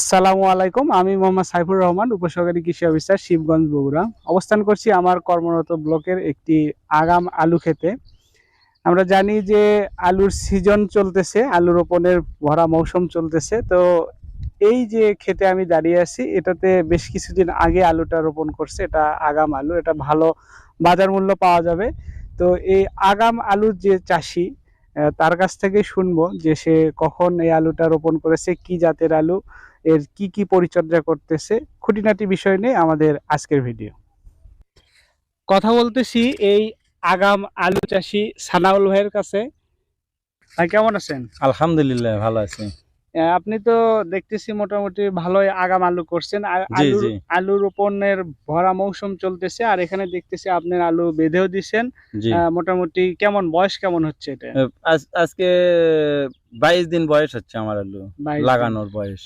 আসসালামু আলাইকুম, আমি মোহাম্মদ সাইফুর রহমান, উপসহকারী কৃষি অফিসার শিবগঞ্জ বগুড়া। অবস্থান করছি আমার কর্মরত ব্লকের একটি আগাম আলু খেতে আমরা জানি যে আলুর সিজন চলতেছে, আলু রোপণের ভরা মৌসুম চলতেছে। তো এই যে খেতে আমি দাঁড়িয়ে আছি, এটাতে বেশ কিছুদিন আগে আলুটা রোপণ করছে, এটা আগাম আলু, এটা ভালো বাজার মূল্য পাওয়া যাবে। তো এই আগাম আলুর যে চাষি তার কাছ থেকে শুনব যে সে কখন এই আলুটা রোপণ করেছে, কি জাতের আলু এর কি কি পরিচর্যা করতেছে, খুঁটিনাটি বিষয় নিয়ে আমাদের আজকের ভিডিও। কথা বলতেছি এই আগাম আলু চাষি সানাউল ভাইয়ের কাছে। ভাই, কেমন আছেন? আলহামদুলিল্লাহ, ভালো আছি। আপনি তো দেখতেছি মোটামুটি ভালোই আগাম আলু করছেন। আলু আলু রোপণের ভরা মৌসুম চলতেছে আর এখানে দেখতেছি আপনার আলু বেঁধেও দিচ্ছেন মোটামুটি কেমন বয়স কেমন হচ্ছে এটা? আজ- আজকে বাইশ দিন বয়স হচ্ছে আমার আলু লাগানোর বয়স।